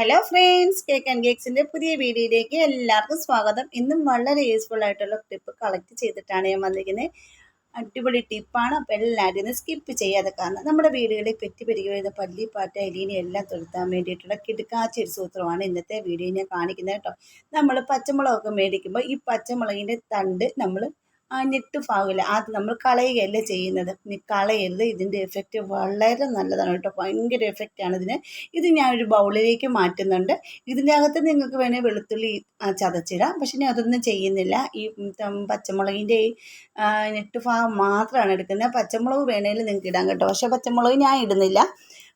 Hello friends cake and കേക്സിന്റെ പുതിയ വീഡിയോയിലേക്ക് എല്ലാവർക്കും സ്വാഗതം. ഇന്നും വളരെ യൂസ്ഫുൾ ആയിട്ടുള്ള ടിപ്പ് കളക്ട് ചെയ്തിട്ടാണ് ഞാൻ വന്നിരിക്കുന്നത് അടിപൊളി ടിപ്പാണ് അപ്പോൾ എല്ലാവരും ഇന്ന് സ്കിപ്പ് ചെയ്യാതെ കാരണം നമ്മുടെ വീടുകളിൽ പെറ്റി പെരുകി പല്ലി പാറ്റ എലീനെ എല്ലാം തുരുത്താൻ വേണ്ടിയിട്ടുള്ള കിടുക്കാച്ചി ഒരു സൂത്രമാണ് ഇന്നത്തെ വീഡിയോ ഞാൻ കാണിക്കുന്നത് കേട്ടോ. നമ്മൾ പച്ചമുളകൊക്കെ മേടിക്കുമ്പോൾ ഈ പച്ചമുളകിന്റെ തണ്ട് നമ്മൾ ഞെട്ട് ഭാഗമില്ല അത് നമ്മൾ കളയുകയല്ല ചെയ്യുന്നത്. നീ കളയരുത്. ഇതിന്റെ എഫക്റ്റ് വളരെ നല്ലതാണ് കേട്ടോ. ഭയങ്കര എഫക്റ്റാണ് ഇതിന്. ഇത് ഞാൻ ഒരു ബൗളിലേക്ക് മാറ്റുന്നുണ്ട്. ഇതിന്റെ അകത്ത് നിങ്ങൾക്ക് വേണേൽ വെളുത്തുള്ളി ചതച്ചിടാം. പക്ഷെ ഞാൻ അതൊന്നും ചെയ്യുന്നില്ല. ഈ പച്ചമുളകിന്റെ ഈ ഞെട്ട് ഭാഗം മാത്രമാണ് എടുക്കുന്നത്. പച്ചമുളക് വേണേൽ നിങ്ങൾക്ക് ഇടാം കേട്ടോ. പക്ഷേ പച്ചമുളക് ഞാൻ ഇടുന്നില്ല.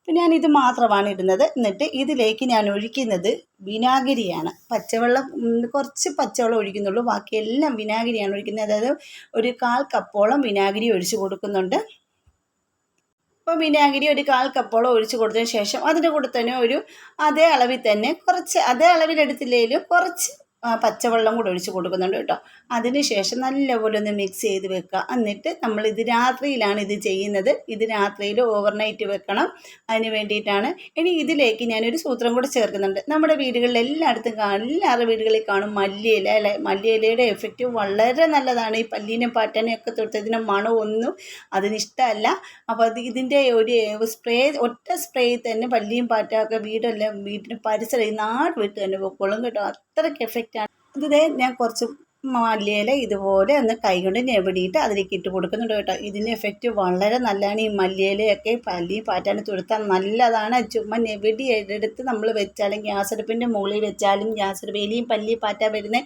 അപ്പം ഞാൻ ഇത് മാത്രമാണ് ഇടുന്നത്. എന്നിട്ട് ഇതിലേക്ക് ഞാൻ ഒഴിക്കുന്നത് വിനാഗിരിയാണ്. പച്ചവെള്ളം കുറച്ച് പച്ചവെള്ളം ഒഴിക്കുന്നുള്ളൂ. ബാക്കിയെല്ലാം വിനാഗിരിയാണ് ഒഴിക്കുന്നത്. അതായത് ഒരു കാൽ കപ്പോളം വിനാഗിരി ഒഴിച്ച് കൊടുക്കുന്നുണ്ട്. അപ്പോൾ വിനാഗിരി ഒരു കാൽ കപ്പോളം ഒഴിച്ച് കൊടുത്തതിന് ശേഷം അതിന്റെ കൂടെ തന്നെ ഒരു അതേ അളവിൽ തന്നെ കുറച്ച് അതേ അളവിലെടുത്തില്ലെങ്കിലും കുറച്ച് പച്ചവെള്ളം കൂടെ ഒഴിച്ച് കൊടുക്കുന്നുണ്ട് കേട്ടോ. അതിനുശേഷം നല്ലപോലെ ഒന്ന് മിക്സ് ചെയ്ത് വെക്കുക. എന്നിട്ട് നമ്മൾ ഇത് രാത്രിയിലാണ് ഇത് ചെയ്യുന്നത്. ഇത് രാത്രിയിൽ ഓവർനൈറ്റ് വെക്കണം. അതിന് വേണ്ടിയിട്ടാണ്. ഇനി ഇതിലേക്ക് ഞാനൊരു സൂത്രം കൂടെ ചേർക്കുന്നുണ്ട്. നമ്മുടെ വീടുകളിൽ എല്ലായിടത്തും കാണും എല്ലാവരുടെ വീടുകളിൽ കാണും മല്ലിയില അല്ലെ? മല്ലിയിലയുടെ എഫക്റ്റ് വളരെ നല്ലതാണ്. ഈ പല്ലീനെ പാറ്റനെയൊക്കെ തൊട്ടതിന് മണമൊന്നും അതിനിഷ്ടമല്ല അപ്പോൾ അത് ഇതിന്റെ ഒരു സ്പ്രേ ഒറ്റ സ്പ്രേ തന്നെ പല്ലിയും പാറ്റൊക്കെ വീടെല്ലാം വീട്ടിന് പരിസരം നാട് വീട്ട് തന്നെ പൊക്കോളും കേട്ടോ. അത്രയ്ക്ക് എഫക്റ്റാണ് ഇത് ഞാൻ കുറച്ച് മല്ലിയില ഇതുപോലെ ഒന്ന് കൈകൊണ്ട് ഞെവിടിയിട്ട് അതിലേക്ക് ഇട്ട് കൊടുക്കുന്നുണ്ട് കേട്ടോ. ഇതിന്റെ എഫക്റ്റ് വളരെ നല്ലതാണ്. ഈ മല്ലിയിലയൊക്കെ പല്ലി പാറ്റാൻ തുരുത്താൻ നല്ലതാണ്. ചുമ്മാ ഞെവിടി എടുത്ത് നമ്മൾ വെച്ചാലും ഗ്യാസ് അടുപ്പിന്റെ മുകളിൽ വെച്ചാലും ഗ്യാസ് അടുപ്പ് എലിയും പല്ലി പാറ്റ വരുന്ന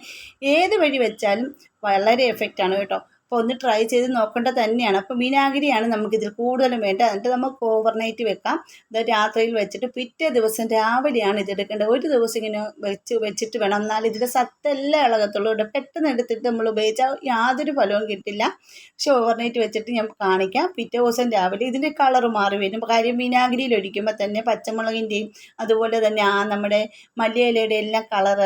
ഏത് വഴി വെച്ചാലും വളരെ എഫക്റ്റാണ് കേട്ടോ. അപ്പോൾ ഒന്ന് ട്രൈ ചെയ്ത് നോക്കേണ്ടത് തന്നെയാണ്. അപ്പോൾ വിനാഗിരിയാണ് നമുക്കിതിൽ കൂടുതലും വേണ്ടത്. എന്നിട്ട് നമുക്ക് ഓവർനൈറ്റ് വെക്കാം. ഇത് രാത്രിയിൽ വെച്ചിട്ട് പിറ്റേ ദിവസം രാവിലെയാണ് ഇതെടുക്കേണ്ടത് ഒരു ദിവസം ഇങ്ങനെ വെച്ച് വെച്ചിട്ട് വേണം. എന്നാൽ ഇതിന്റെ സത്തെല്ലാം ഇളകത്തുള്ളൂ. ഇവിടെ പെട്ടെന്ന് എടുത്തിട്ട് നമ്മൾ ഉപയോഗിച്ചാൽ യാതൊരു ഫലവും കിട്ടില്ല. പക്ഷെ ഓവർനൈറ്റ് വെച്ചിട്ട് ഞാൻ കാണിക്കാം. പിറ്റേ ദിവസം രാവിലെ ഇതിന്റെ കളർ മാറി വരും. കാര്യം വിനാഗിരിയിൽ ഒഴിക്കുമ്പോൾ തന്നെ പച്ചമുളകിന്റെയും അതുപോലെ തന്നെ ആ നമ്മുടെ മല്ലിയിലയുടെ എല്ലാം കളർ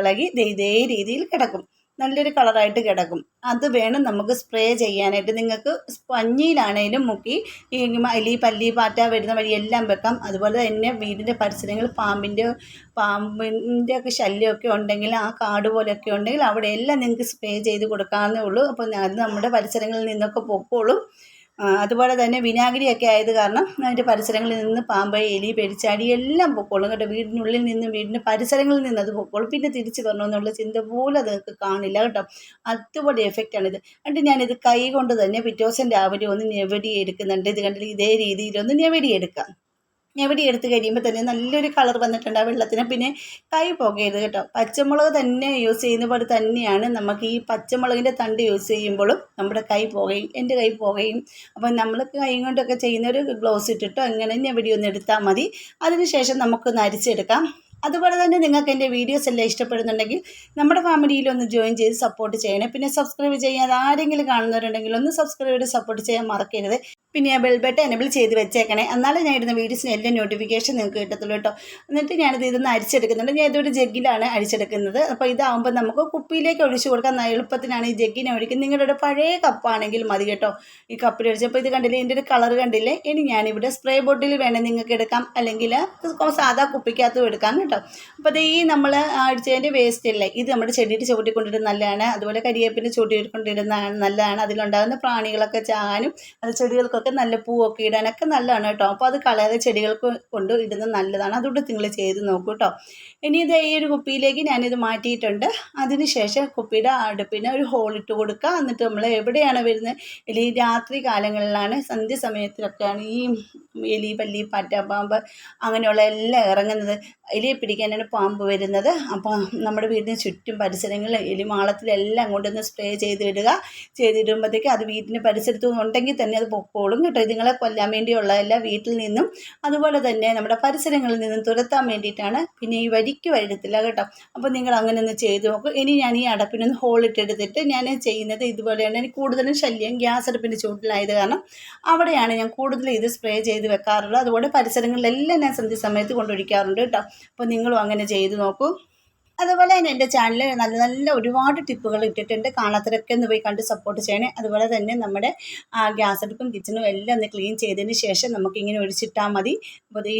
ഇളകി ഇതേ രീതിയിൽ കിടക്കും. നല്ലൊരു കളറായിട്ട് കിടക്കും. അത് വേണം നമുക്ക് സ്പ്രേ ചെയ്യാനായിട്ട്. നിങ്ങൾക്ക് പഞ്ഞിയിലാണേലും മുക്കി ഈ അലി പല്ലി പാറ്റ വരുന്ന വഴി എല്ലാം വെക്കാം. അതുപോലെ തന്നെ വീടിന്റെ പരിസരങ്ങൾ പാമ്പിന്റെ പാമ്പിന്റെ ഒക്കെ ശല്യമൊക്കെ ഉണ്ടെങ്കിൽ ആ കാട് പോലെയൊക്കെ ഉണ്ടെങ്കിൽ അവിടെയെല്ലാം നിങ്ങൾക്ക് സ്പ്രേ ചെയ്ത് കൊടുക്കാവുന്നേ ഉള്ളൂ. അപ്പോൾ അത് നമ്മുടെ പരിസരങ്ങളിൽ നിന്നൊക്കെ പൊക്കോളും. അതുപോലെ തന്നെ വിനാഗിരിയൊക്കെ ആയത് കാരണം അതിന്റെ പരിസരങ്ങളിൽ നിന്ന് പാമ്പ് എലി പെരിച്ചാടി എല്ലാം പൊക്കോളും. കേട്ടോ വീടിനുള്ളിൽ നിന്നും വീടിന്റെ പരിസരങ്ങളിൽ നിന്ന് അത് പൊക്കോളും. പിന്നെ തിരിച്ച് വരണമെന്നുള്ള ചിന്ത പോലും അത് കാണില്ല കേട്ടോ. അതുപോലെ എഫക്റ്റാണിത് എന്നിട്ട് ഞാനിത് കൈ കൊണ്ട് തന്നെ പിറ്റേ ദിവസം രാവിലെ ഒന്ന് ഞെവടി എടുക്കുന്നുണ്ട് ഇത് കണ്ടിട്ട് ഇതേ രീതിയിലൊന്ന് ഞെവടി എടുക്കാം ഞെവടി എടുത്ത് കഴിയുമ്പോൾ തന്നെ നല്ലൊരു കളർ വന്നിട്ടുണ്ട് ആ വെള്ളത്തിന്. പിന്നെ കൈ പോകരുത് കേട്ടോ. പച്ചമുളക് തന്നെ യൂസ് ചെയ്യുന്ന പോലെ തന്നെയാണ് നമുക്ക് ഈ പച്ചമുളകിന്റെ തണ്ട് യൂസ് ചെയ്യുമ്പോഴും നമ്മുടെ കൈ പോകുകയും എന്റെ കൈ പോകുകയും അപ്പം നമ്മൾ കൈ കൊണ്ടൊക്കെ ചെയ്യുന്ന ഒരു ഗ്ലൗസ് ഇട്ടിട്ടോ അങ്ങനെ ഞെവടി ഒന്ന് എടുത്താൽ മതി. അതിനുശേഷം നമുക്കൊന്ന് അരിച്ചെടുക്കാം. അതുപോലെ തന്നെ നിങ്ങൾക്ക് എന്റെ വീഡിയോസ് എല്ലാം ഇഷ്ടപ്പെടുന്നുണ്ടെങ്കിൽ നമ്മുടെ ഫാമിലിയിൽ ഒന്ന് ജോയിൻ ചെയ്ത് സപ്പോർട്ട് ചെയ്യണേ. പിന്നെ സബ്സ്ക്രൈബ് ചെയ്യാതെ ആരെങ്കിലും കാണുന്നവരുണ്ടെങ്കിൽ ഒന്ന് സബ്സ്ക്രൈബ് ചെയ്ത് സപ്പോർട്ട് ചെയ്യാൻ മറക്കരുത്. പിന്നെ ആ ബെൽ ബട്ടൺ എനബിൾ ചെയ്ത് വെച്ചേക്കണേ. എന്നാലേ ഞാൻ ഇടുന്ന വീഡിയോസിന് എല്ലാം നോട്ടിഫിക്കേഷൻ നിങ്ങൾക്ക് കിട്ടത്തുള്ളൂ കേട്ടോ. എന്നിട്ട് ഞാനിത് ഇതൊന്ന് അരിച്ചെടുക്കുന്നുണ്ട്. ഞാൻ ഇതൊരു ജഗ്ഗിലാണ് അരിച്ചെടുക്കുന്നത്. അപ്പോൾ ഇതാവുമ്പോൾ നമുക്ക് കുപ്പിയിലേക്ക് ഒഴിച്ചു കൊടുക്കാൻ എളുപ്പത്തിനാണ് ഈ ജഗ്ഗിനെ ഒഴിക്കുന്നത്. നിങ്ങളുടെ പഴയ കപ്പാണെങ്കിൽ മതി കേട്ടോ. ഈ കപ്പിൽ ഒഴിച്ചപ്പോൾ ഇത് കണ്ടില്ലേ? എന്റെ ഒരു കളർ കണ്ടില്ലേ? ഇനി ഞാനിവിടെ സ്പ്രേ ബോട്ടിൽ വേണേൽ നിങ്ങൾക്ക് എടുക്കാം. അല്ലെങ്കിൽ സാധാ കുപ്പിക്കകത്തും എടുക്കാം കേട്ടോ. അപ്പോൾ ഈ നമ്മൾ അടിച്ചതിന്റെ വേസ്റ്റ് ഇല്ലേ? ഇത് നമ്മുടെ ചെടിയുടെ ചവിട്ടിക്കൊണ്ടിരുന്ന നല്ലതാണ്. അതുപോലെ കരിയേപ്പിന്റെ ചൂട്ടിക്കൊണ്ടിരുന്നതാണ് നല്ലതാണ്. അതിലുണ്ടാകുന്ന പ്രാണികളൊക്കെ ചാകാനും അത് ചെടികൾക്കൊക്കെ നല്ല പൂവൊക്കെ ഇടാനൊക്കെ നല്ലതാണ് കേട്ടോ. അപ്പോൾ അത് കളയാതെ ചെടികൾക്ക് കൊണ്ട് ഇടുന്നത് നല്ലതാണ്. അതുകൊണ്ട് നിങ്ങൾ ചെയ്ത് നോക്കൂ കേട്ടോ. ഇനി ഇത് ഈ ഒരു കുപ്പിയിലേക്ക് ഞാനിത് മാറ്റിയിട്ടുണ്ട്. അതിന് ശേഷം കുപ്പിയുടെ അടുപ്പിന് ഒരു ഹോൾ ഇട്ട് കൊടുക്കുക. എന്നിട്ട് നമ്മൾ എവിടെയാണ് വരുന്നത്? എലി രാത്രി കാലങ്ങളിലാണ് സന്ധ്യ സമയത്തിലൊക്കെയാണ് ഈ എലി പല്ലി പാറ്റ പാമ്പ് അങ്ങനെയുള്ള എല്ലാം ഇറങ്ങുന്നത്. എലിയെ പിടിക്കാനാണ് പാമ്പ് വരുന്നത്. അപ്പോൾ നമ്മുടെ വീടിന് ചുറ്റും പരിസരങ്ങളിൽ എലിമാളത്തിലെല്ലാം കൊണ്ടുവന്ന് സ്പ്രേ ചെയ്ത് ഇടുക ചെയ്തിടുമ്പോഴത്തേക്ക് അത് വീടിന് പരിസരത്തു ഉണ്ടെങ്കിൽ തന്നെ അത് പൊക്കോളും. കേട്ടോ. ഇതുങ്ങളെ കൊല്ലാൻ വേണ്ടിയുള്ളതല്ല വീട്ടിൽ നിന്നും അതുപോലെ തന്നെ നമ്മുടെ പരിസരങ്ങളിൽ നിന്നും തുരത്താൻ വേണ്ടിയിട്ടാണ് പിന്നെ ഈ വരിക്ക് വഴുകത്തില്ല കേട്ടോ. അപ്പോൾ നിങ്ങൾ അങ്ങനെ ഒന്ന് ചെയ്ത് നോക്കും. ഇനി ഞാൻ ഈ അടപ്പിനൊന്ന് ഹോളിട്ടെടുത്തിട്ട് ഞാൻ ചെയ്യുന്നത് ഇതുപോലെയാണ്. എനിക്ക് കൂടുതലും ശല്യം ഗ്യാസ് അടുപ്പിന്റെ ചൂട്ടിലായത് കാരണം അവിടെയാണ് ഞാൻ കൂടുതൽ ഇത് സ്പ്രേ ചെയ്ത് വെക്കാറുള്ളത്. അതുപോലെ പരിസരങ്ങളിലെല്ലാം ഞാൻ സന്ധ്യ സമയത്ത് കൊണ്ടൊഴിക്കാറുണ്ട് കേട്ടോ. അപ്പോൾ നിങ്ങളും അങ്ങനെ ചെയ്ത് നോക്കൂ. അതുപോലെ തന്നെ എന്റെ ചാനലിൽ നല്ല നല്ല ഒരുപാട് ടിപ്പുകൾ ഇട്ടിട്ടുണ്ട്. കാണാത്തവരൊക്കെ ഒന്ന് പോയി കണ്ട് സപ്പോർട്ട് ചെയ്യണേ. അതുപോലെ തന്നെ നമ്മുടെ ഗ്യാസ് അടുപ്പും കിച്ചണും എല്ലാം ഒന്ന് ക്ലീൻ ചെയ്തതിന് ശേഷം നമുക്കിങ്ങനെ ഒഴിച്ചിട്ടാൽ മതി.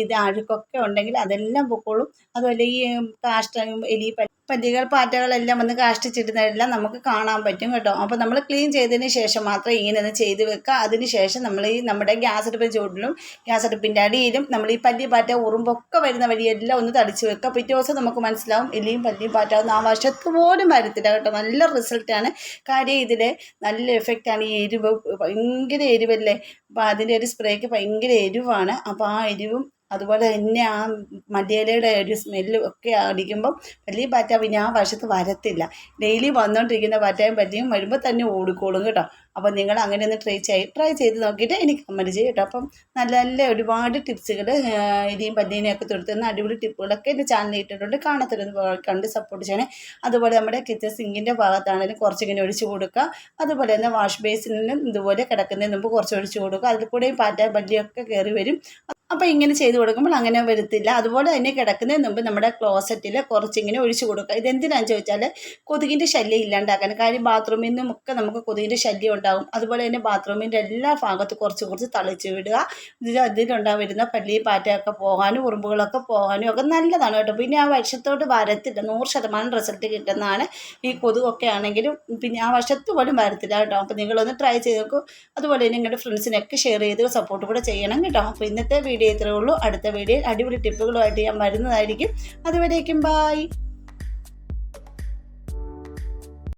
ഇത് അഴുക്കൊക്കെ ഉണ്ടെങ്കിൽ അതെല്ലാം പൊക്കോളും. അതുപോലെ ഈ കാഷ്ടം എലി പല്ലികൾ പാറ്റകളെല്ലാം വന്ന് കാഷ്ടിച്ചിടുന്നതെല്ലാം നമുക്ക് കാണാൻ പറ്റും കേട്ടോ. അപ്പോൾ നമ്മൾ ക്ലീൻ ചെയ്തതിന് ശേഷം മാത്രം ഇങ്ങനെ ഒന്ന് ചെയ്ത് വെക്കുക. അതിന് ശേഷം നമ്മൾ ഈ നമ്മുടെ ഗ്യാസ് അടുപ്പ് ചൂടിലും ഗ്യാസ് അടുപ്പിന്റെ അടിയിലും നമ്മൾ ഈ പല്ലി പാറ്റ ഉറുമ്പൊക്കെ വരുന്ന വഴിയെല്ലാം ഒന്ന് തടിച്ച് വെക്കുക. പിറ്റേ ദിവസം നമുക്ക് മനസ്സിലാവും എലിയും പല്ലിയും പാറ്റാവും ആ വശത്ത് പോലും വരത്തില്ല കേട്ടോ. നല്ല റിസൾട്ടാണ് കാര്യം ഇതിൽ നല്ല എഫക്റ്റാണ് ഈ എരിവ് ഭയങ്കര എരിവല്ലേ? അപ്പോൾ അതിന്റെ ഒരു സ്പ്രേക്ക് ഭയങ്കര എരിവാണ്. അപ്പോൾ ആ എരിവും അതുപോലെ തന്നെ ആ മല്ലിയിലയുടെ ഒരു സ്മെല്ലും ഒക്കെ അടിക്കുമ്പം വലിയ പാറ്റ പിന്നെ ആ വശത്ത് വരത്തില്ല. ഡെയിലി വന്നുകൊണ്ടിരിക്കുന്ന പാറ്റയും പറ്റിയും വരുമ്പോൾ തന്നെ ഓടിക്കോളും കേട്ടോ. അപ്പോൾ നിങ്ങൾ അങ്ങനെ ഒന്ന് ട്രൈ ചെയ് ട്രൈ ചെയ്ത് നോക്കിയിട്ട് എനിക്ക് കമന്റ് ചെയ്യും കേട്ടോ. അപ്പം നല്ല നല്ല ഒരുപാട് ടിപ്സുകൾ ഇനിയും പല്ലീനെയൊക്കെ തൊടുത്തുന്ന അടിപൊളി ടിപ്പുകളൊക്കെ എന്റെ ചാനലിൽ ഇട്ടിട്ടുണ്ട്. കാണത്തരുന്ന കണ്ട് സപ്പോർട്ട് ചെയ്യണേ. അതുപോലെ നമ്മുടെ കിച്ചൺ സിങ്കിന്റെ ഭാഗത്താണെങ്കിലും കുറച്ചിങ്ങനെ ഒഴിച്ച് കൊടുക്കുക. അതുപോലെ തന്നെ വാഷ് ബേസിനും ഇതുപോലെ കിടക്കുന്നതിന് മുമ്പ് കുറച്ച് ഒഴിച്ച് കൊടുക്കുക. അതിൽ കൂടെയും പാറ്റ പല്ലിയൊക്കെ കയറി വരും. അപ്പോൾ ഇങ്ങനെ ചെയ്ത് കൊടുക്കുമ്പോൾ അങ്ങനെ വരുത്തില്ല. അതുപോലെ തന്നെ കിടക്കുന്നതിന് മുമ്പ് നമ്മുടെ ക്ലോസറ്റിൽ കുറച്ചിങ്ങനെ ഒഴിച്ചു കൊടുക്കുക. ഇതെന്തിനാണെന്ന് ചോദിച്ചാൽ കൊതുകിന്റെ ശല്യം ഇല്ലാണ്ടാക്കാൻ. കാര്യം ബാത്റൂമിൽ നിന്നും ഒക്കെ നമുക്ക് കൊതുകിന്റെ ശല്യം ഉണ്ടാകും അതുപോലെ തന്നെ ബാത്റൂമിന്റെ എല്ലാ ഭാഗത്തും കുറച്ച് കുറച്ച് തളിച്ച് വിടുക. ഇതിൽ അതിലുണ്ടാവുന്ന പല്ലി പാറ്റയൊക്കെ പോകാനും ഉറുമ്പുകളൊക്കെ പോകാനും ഒക്കെ നല്ലതാണ് കേട്ടോ. പിന്നെ ആ വർഷത്തോട് വരത്തില്ല. നൂറ് ശതമാനം റിസൾട്ട് കിട്ടുന്നതാണ് ഈ കൊതുകൊക്കെ ആണെങ്കിലും. പിന്നെ ആ വർഷത്ത് പോലും വരത്തില്ല കേട്ടോ. അപ്പോൾ നിങ്ങളൊന്ന് ട്രൈ ചെയ്ത് നോക്കൂ. അതുപോലെ തന്നെ നിങ്ങളുടെ ഫ്രണ്ട്സിനൊക്കെ ഷെയർ ചെയ്ത് സപ്പോർട്ട് കൂടെ ചെയ്യണം കേട്ടോ. അപ്പോൾ ഇന്നത്തെ വീഡിയോ ഇത്രയേ ഉള്ളൂ. അടുത്ത വീഡിയോയിൽ അടിപൊളി ടിപ്പുകളുമായിട്ട് ഞാൻ വരുന്നതായിരിക്കും. അതുവരേക്കും ബായ്